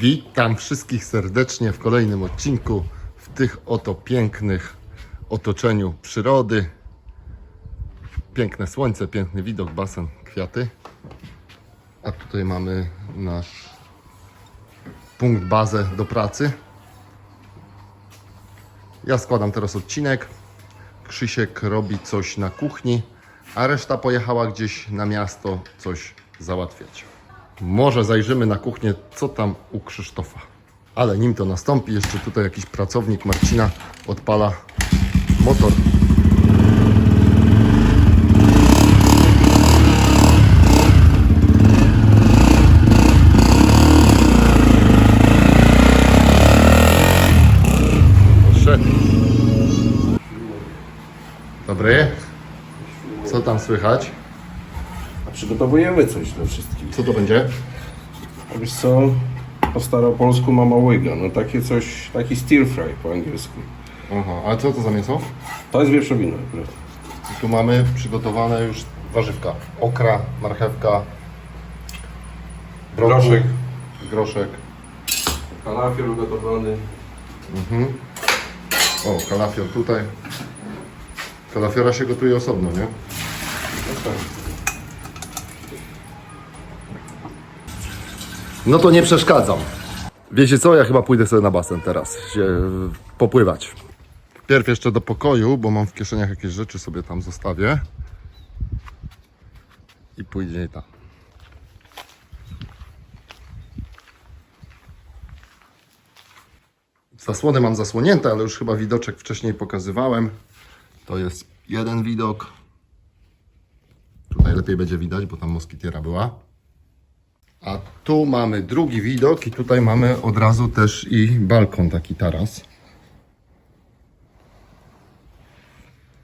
Witam wszystkich serdecznie w kolejnym odcinku w tych oto pięknych otoczeniu przyrody. Piękne słońce, piękny widok, basen, kwiaty. A tutaj mamy nasz punkt, bazę do pracy. Ja składam teraz odcinek. Krzysiek robi coś na kuchni, a reszta pojechała gdzieś na miasto coś załatwiać. Może zajrzymy na kuchnię, co tam u Krzysztofa. Ale nim to nastąpi, jeszcze tutaj jakiś pracownik Marcina odpala motor. Dobry. Co tam słychać? A przygotowujemy coś dla wszystkich. Co to będzie? A wiesz co? Po staropolsku mama łyga. No takie coś, taki stir fry po angielsku. Aha, a co to za mięso? To jest wieprzowina akurat. Tu mamy przygotowane już warzywka. Okra, marchewka, brokuł, Groszek. groszek. Kalafior ugotowany. O, kalafior tutaj. Kalafiora się gotuje osobno, nie? No to nie przeszkadzam. Wiecie co? Ja chyba pójdę sobie na basen teraz. Się popływać. Pierw jeszcze do pokoju, bo mam w kieszeniach jakieś rzeczy sobie tam zostawię. I pójdzie tam. Zasłony mam zasłonięte, ale już chyba widoczek wcześniej pokazywałem. To jest jeden widok. Tutaj lepiej będzie widać, bo tam moskitiera była. A tu mamy drugi widok i tutaj mamy od razu też i balkon, taki taras.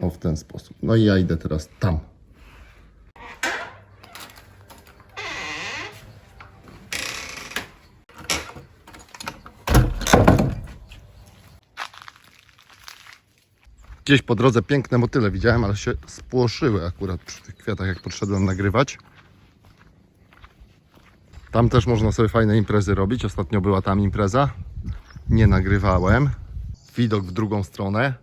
O, w ten sposób. No i ja idę teraz tam. Gdzieś po drodze piękne motyle widziałem, ale się spłoszyły akurat przy tych kwiatach, jak podszedłem nagrywać. Tam też można sobie fajne imprezy robić. Ostatnio była tam impreza. Nie nagrywałem. Widok w drugą stronę.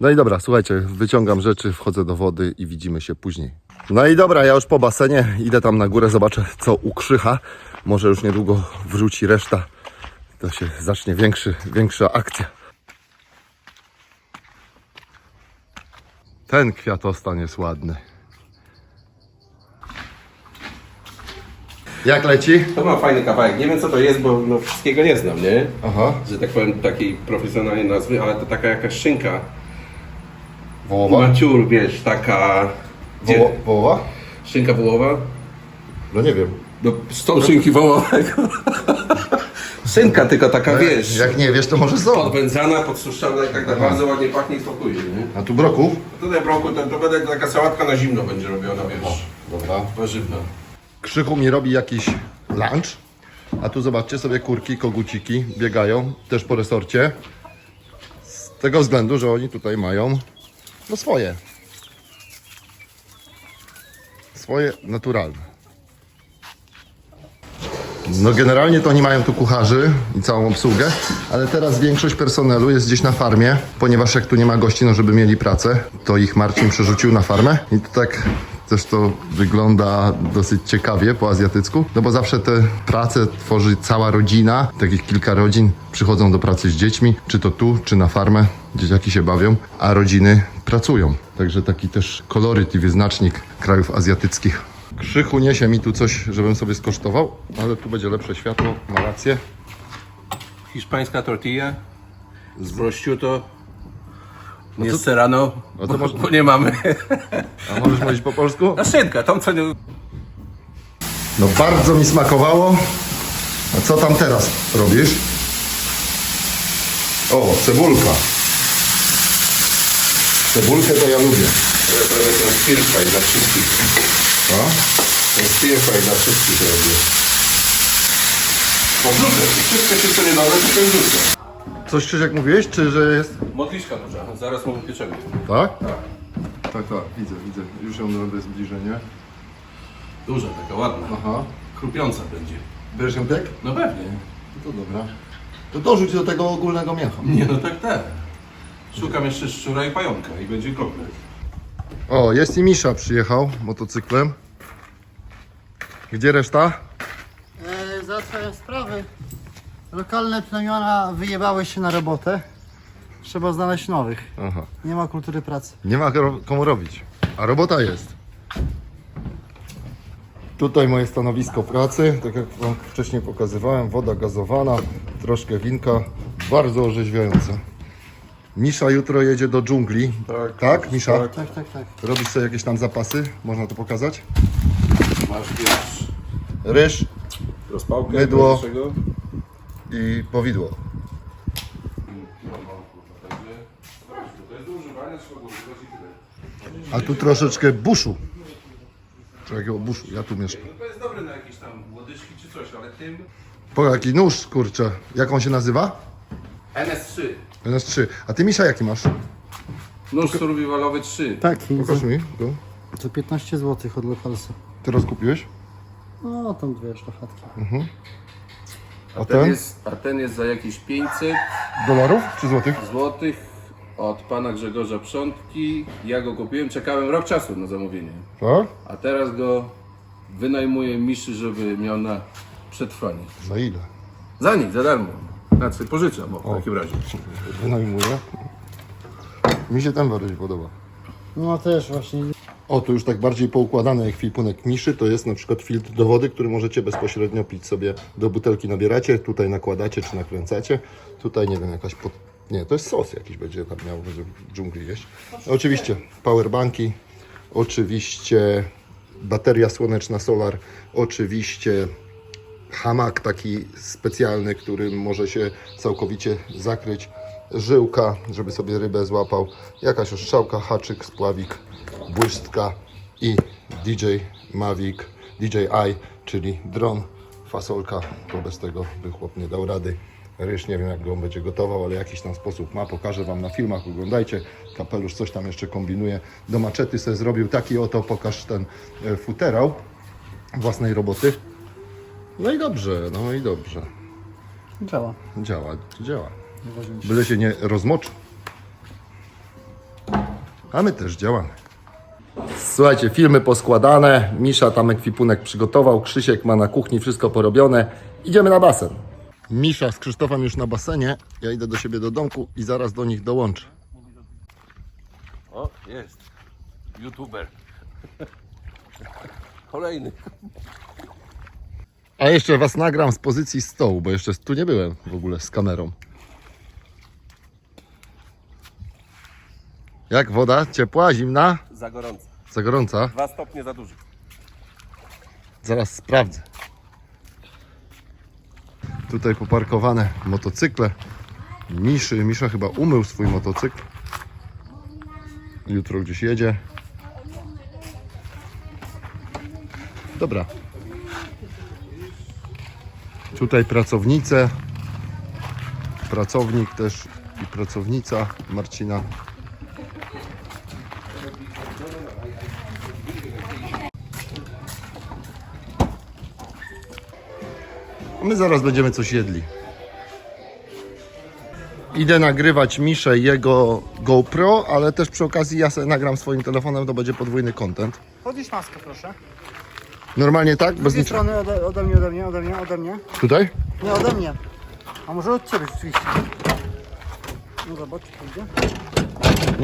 No i dobra, słuchajcie, wyciągam rzeczy, wchodzę do wody i widzimy się później. No i dobra, ja już po basenie idę tam na górę, zobaczę co u Krzycha. Może już niedługo wrzuci reszta. To się zacznie większy, większa akcja. Ten kwiatostan jest ładny. Jak leci? To ma fajny kawałek. Nie wiem co to jest, bo no, wszystkiego nie znam, nie? Aha. Że tak powiem takiej profesjonalnej nazwy, ale to taka jakaś szynka. Wołowa? Maciur, wiesz, taka... Gdzie? Woło, wołowa? Szynka wołowa? No nie wiem. No, szynki wołowego. Szynka tylko taka, wiesz... Jak nie wiesz, to może są. Podwędzana, podsuszana i tak dalej. Bardzo ładnie pachnie i smakuje, nie? A tu broków? Tutaj broku, to, to będzie taka sałatka na zimno będzie robiona, wiesz, Dobra. warzywna. Krzychu mi robi jakiś lunch. A tu zobaczcie sobie kurki, koguciki biegają też po resorcie. Z tego względu, że oni tutaj mają no swoje. Swoje naturalne. No generalnie to oni mają tu kucharzy i całą obsługę, ale teraz większość personelu jest gdzieś na farmie, ponieważ jak tu nie ma gości, no żeby mieli pracę, to ich Marcin przerzucił na farmę i to tak też to wygląda dosyć ciekawie po azjatycku, no bo zawsze te prace tworzy cała rodzina, takich kilka rodzin przychodzą do pracy z dziećmi, czy to tu, czy na farmę, dzieciaki się bawią, a rodziny pracują. Także taki też koloryt i wyznacznik krajów azjatyckich. Krzychu niesie mi tu coś, żebym sobie skosztował, ale tu będzie lepsze światło, ma rację. Hiszpańska tortilla z prosciutto. Nie to- z serrano, to bo, może- bo nie mamy. A możesz mówić po polsku? Na szynkę, tą co nie... No bardzo mi smakowało. A co tam teraz robisz? O, cebulka. Cebulkę to ja lubię. To jest ten stir fry dla wszystkich. A? Ten fry dla wszystkich robię. Podrzucę, wszystko się co nie dobre, to rzucę. Coś Krzysiek mówiłeś, czy że jest... Modliszka duża, zaraz mu wypieczemy. Tak? Tak, tak, widzę, widzę. Już ją robię zbliżenie. Duża, taka ładna. Aha. Chrupiąca będzie. Bierzesz ją tak? No pewnie. To dobra. To dorzuć do tego ogólnego mięcha. Nie, no tak, tak. Szukam jeszcze szczura i pająka i będzie komplet. O, jest i Misza przyjechał motocyklem. Gdzie reszta? E, załatwiają sprawy. Lokalne plemiona wyjebały się na robotę. Trzeba znaleźć nowych. Aha. Nie ma kultury pracy. Nie ma ro- komu robić. A robota jest. Tutaj moje stanowisko pracy, tak jak Wam wcześniej pokazywałem, woda gazowana, troszkę winka, bardzo orzeźwiająca. Misza jutro jedzie do dżungli. Tak, tak Misza? tak. Tak, tak, tak. Robisz sobie jakieś tam zapasy? Można to pokazać? Masz wiesz, Ryż rozpałkę Mydło. do? I powidło. A tu troszeczkę buszu. Takiego buszu, ja tu mieszkam. No to jest dobre na jakieś tam łodyżki czy coś, ale tym... Po jaki nóż, kurczę. Jak on się nazywa? NS3. NS3. A ty Misza jaki masz? Nóż survivalowy 3. Tak, i Pokaż za, mi go. za 15 zł od lokalsa. Teraz kupiłeś? No, tam dwie szlachatki. A A ten, ten? jest, a ten jest za jakieś 500 Dolarów czy złotych? złotych od pana Grzegorza Przątki. Ja go kupiłem, czekałem rok czasu na zamówienie. Tak? A teraz go wynajmuję Miszy, żeby miał na przetrwanie. Za ile? Za nic, za darmo. Znaczy pożyczam, o, w takim razie. Wynajmuję. Mi się ten bardziej podoba. No też właśnie. O, tu już tak bardziej poukładany ekwipunek Miszy, to jest na przykład filtr do wody, który możecie bezpośrednio pić sobie do butelki nabieracie, tutaj nakładacie czy nakręcacie. Tutaj nie wiem, jakaś pod... Nie, to jest sos jakiś będzie tam miał będzie w dżungli jeść. Oczywiście powerbanki, oczywiście bateria słoneczna solar, oczywiście hamak taki specjalny, którym może się całkowicie zakryć, żyłka, żeby sobie rybę złapał, jakaś ostrzałka, haczyk, spławik, błyszczka i DJ Mavic, DJI, czyli dron, fasolka, to bez tego by chłop nie dał rady. Ryż nie wiem jak go on będzie gotował, ale jakiś tam sposób ma, pokażę Wam na filmach, oglądajcie. Kapelusz coś tam jeszcze kombinuje. Do maczety sobie zrobił taki oto, pokaż ten e, futerał własnej roboty. No i dobrze, no i dobrze. Działa. Działa, działa. Byle się nie rozmoczy. A my też działamy. Słuchajcie, filmy poskładane. Misza tam ekwipunek przygotował. Krzysiek ma na kuchni wszystko porobione. Idziemy na basen. Misza z Krzysztofem już na basenie. Ja idę do siebie do domku i zaraz do nich dołączę. O, jest. YouTuber. Kolejny. A jeszcze was nagram z pozycji stołu, bo jeszcze tu nie byłem w ogóle z kamerą. Jak woda? Ciepła, zimna? Za gorąco. Za gorąca? Dwa stopnie za dużo. Zaraz sprawdzę. Tutaj poparkowane motocykle. Miszy. Misza chyba umył swój motocykl. Jutro gdzieś jedzie. Dobra. Tutaj pracownice. Pracownik też i pracownica Marcina. My zaraz będziemy coś jedli. Idę nagrywać Miszę jego GoPro, ale też przy okazji ja sobie nagram swoim telefonem, to będzie podwójny content. Podnieś maskę, proszę. Normalnie tak? Z Bez drugiej niczego. strony ode, ode mnie, ode mnie, ode mnie, ode mnie. Tutaj? Nie, ode mnie. A może od ciebie rzeczywiście. No zobacz, czy pójdzie.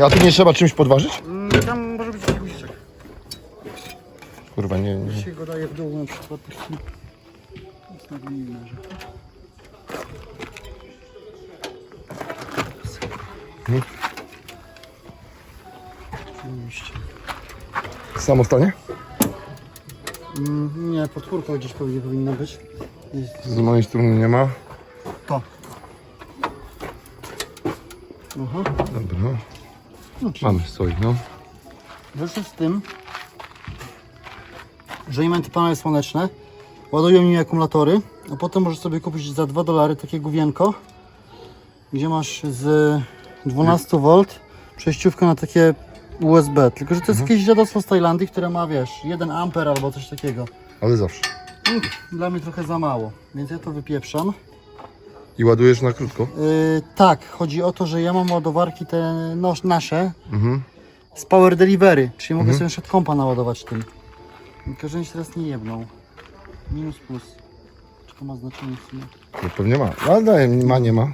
A tu nie trzeba czymś podważyć? Mm, Tam może być jakiś guziczek. Kurwa, nie, nie. się go daje w dół na przykład. Jest na. Oczywiście. Samo stanie? Mm, Nie, podwórko gdzieś pewnie powinno być. Jest Z mojej strony nie ma. to. Aha. Dobra. No, czyli Mamy stoi, no. Rzeczy z tym, że im panele słoneczne ładują nimi akumulatory, a potem możesz sobie kupić za 2 dolary takie główienko, gdzie masz z 12 V przejściówkę na takie USB. Tylko, że to jest jakieś dziadostwo z Tajlandii, które ma, wiesz, 1 amper albo coś takiego. Ale zawsze. Dla mnie trochę za mało, więc ja to wypieprzam. I ładujesz na krótko? Yy, tak, chodzi o to, że ja mam ładowarki te no, nasze Mhm. z Power Delivery, czyli mogę sobie jeszcze kompa naładować tym. Tylko, że oni się teraz nie jebną. Minus plus. Czy to ma znaczenie w sumie? No pewnie ma. Ale nie ma, nie ma.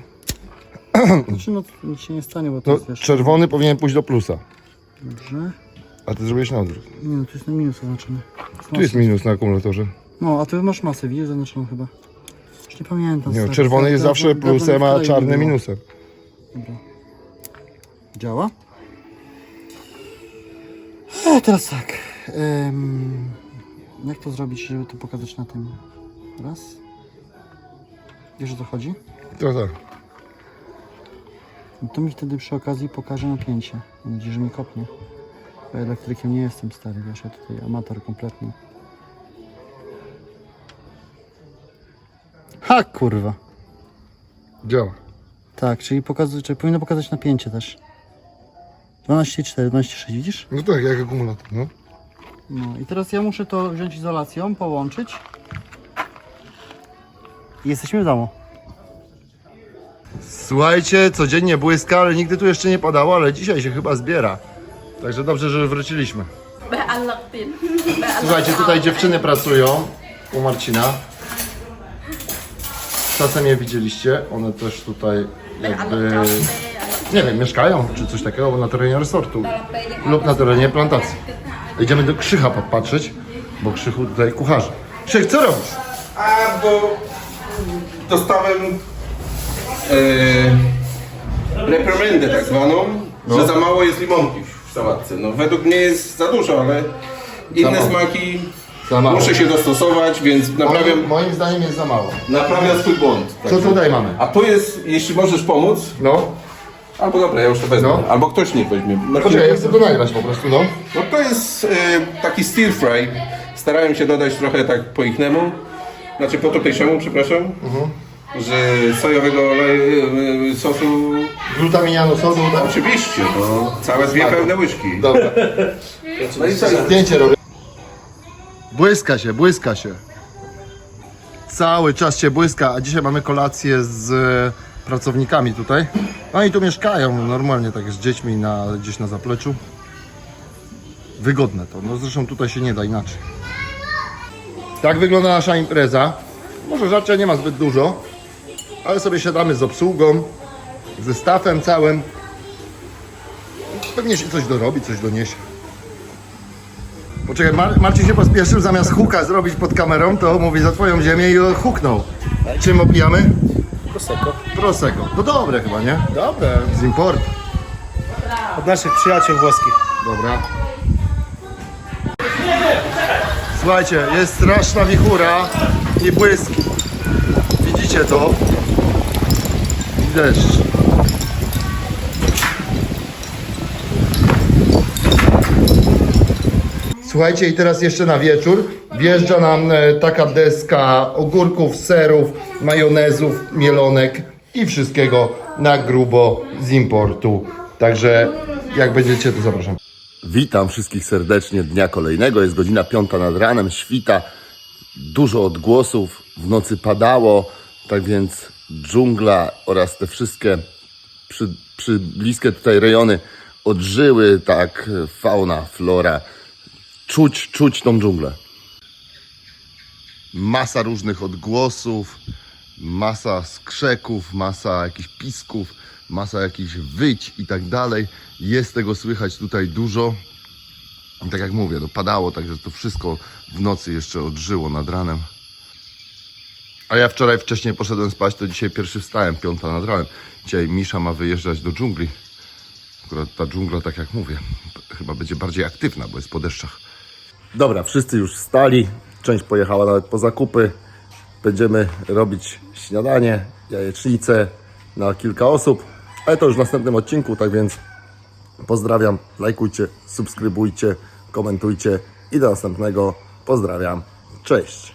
Znaczy no, nic się nie stanie, bo to No, jest wiesz, czerwony powinien pójść do plusa. Dobrze. A ty zrobiłeś na odwrót. Nie no, to jest na minus oznaczone. Tu jest minus na akumulatorze. No, a ty masz masę, widzisz, zaznaczoną chyba. Już nie pamiętam. Nie, stary, czerwony jest dawno- zawsze dawno plusem, a wczoraj czarny było. minusem. Działa? E, teraz tak. Em, jak to zrobić, żeby to pokazać na tym? Raz. Wiesz o co chodzi? To tak. No to mi wtedy przy okazji pokaże napięcie. Nadzieję, że mi kopnie. Bo ja elektrykiem nie jestem stary, wiesz, ja tutaj amator kompletny. Ha kurwa. Działa. Tak, czyli, pokazuje, czyli powinno pokazać napięcie też. 12,4, 12,6, widzisz? No tak, jak akumulator, no. No i teraz ja muszę to wziąć izolacją, połączyć. I jesteśmy w domu. Słuchajcie, codziennie błyska, ale nigdy tu jeszcze nie padało, ale dzisiaj się chyba zbiera. Także dobrze, że wróciliśmy. Słuchajcie, tutaj dziewczyny pracują u Marcina. Czasem je widzieliście, one też tutaj jakby, nie wiem, mieszkają czy coś takiego na terenie resortu lub na terenie plantacji. Idziemy do Krzycha popatrzeć, bo Krzychu tutaj kucharzy. Krzych, co robisz? A, bo dostałem e, reprymendę tak zwaną, że za mało jest limonki w sałatce. No według mnie jest za dużo, ale inne mało. smaki Za mało. muszę się dostosować, więc naprawiam, Moim, moim zdaniem jest za mało. naprawiam swój błąd. Co tutaj mamy? A tu jest, jeśli możesz pomóc, No, albo dobra, ja już to wezmę, No. albo ktoś niech weźmie. poczekaj, ja chcę to nagrać po prostu, no. No to jest e, taki stir fry. Starałem się dodać trochę tak po ichnemu, znaczy po tutejszemu, przepraszam, Mhm. że sojowego oleju, e, sosu, Glutaminianu sodu, tak? oczywiście, no, całe dwie pełne łyżki. Dobra. No i co? Zdjęcie robię. Błyska się, błyska się. Cały czas się błyska, a dzisiaj mamy kolację z e, pracownikami tutaj. No i tu mieszkają normalnie tak z dziećmi na, gdzieś na zapleczu. Wygodne to, no zresztą tutaj się nie da inaczej. Tak wygląda nasza impreza. Może żarcia nie ma zbyt dużo, ale sobie siadamy z obsługą, ze stafem całym. Pewnie się coś dorobi, coś doniesie. Poczekaj, Mar- Marcin się pospieszył, zamiast huka zrobić pod kamerą, to mówi za twoją ziemię i huknął. Czym opijamy? Prosecco. Prosecco. To dobre chyba, nie? Dobre. Z importu. Od naszych przyjaciół włoskich. Dobra. Słuchajcie, jest straszna wichura i błysk. Widzicie to? I deszcz. Słuchajcie, i teraz jeszcze na wieczór wjeżdża nam e, taka deska ogórków, serów, majonezów, mielonek i wszystkiego na grubo z importu. Także jak będziecie, to zapraszam. Witam wszystkich serdecznie dnia kolejnego. Jest godzina piąta nad ranem, świta, dużo odgłosów, w nocy padało, tak więc dżungla oraz te wszystkie przy, przy bliskie tutaj rejony odżyły, tak fauna, flora. Czuć, czuć tą dżunglę. Masa różnych odgłosów, masa skrzeków, masa jakichś pisków, masa jakichś wyć i tak dalej. Jest tego słychać tutaj dużo. I tak jak mówię, no padało, także to wszystko w nocy jeszcze odżyło nad ranem. A ja wczoraj wcześniej poszedłem spać, to dzisiaj pierwszy wstałem, piąta nad ranem. Dzisiaj Misza ma wyjeżdżać do dżungli. Akurat ta dżungla, tak jak mówię, chyba będzie bardziej aktywna, bo jest po deszczach. Dobra, wszyscy już wstali. Część pojechała nawet po zakupy. Będziemy robić śniadanie, jajecznicę na kilka osób, ale to już w następnym odcinku, tak więc pozdrawiam, lajkujcie, subskrybujcie, komentujcie i do następnego. Pozdrawiam, cześć.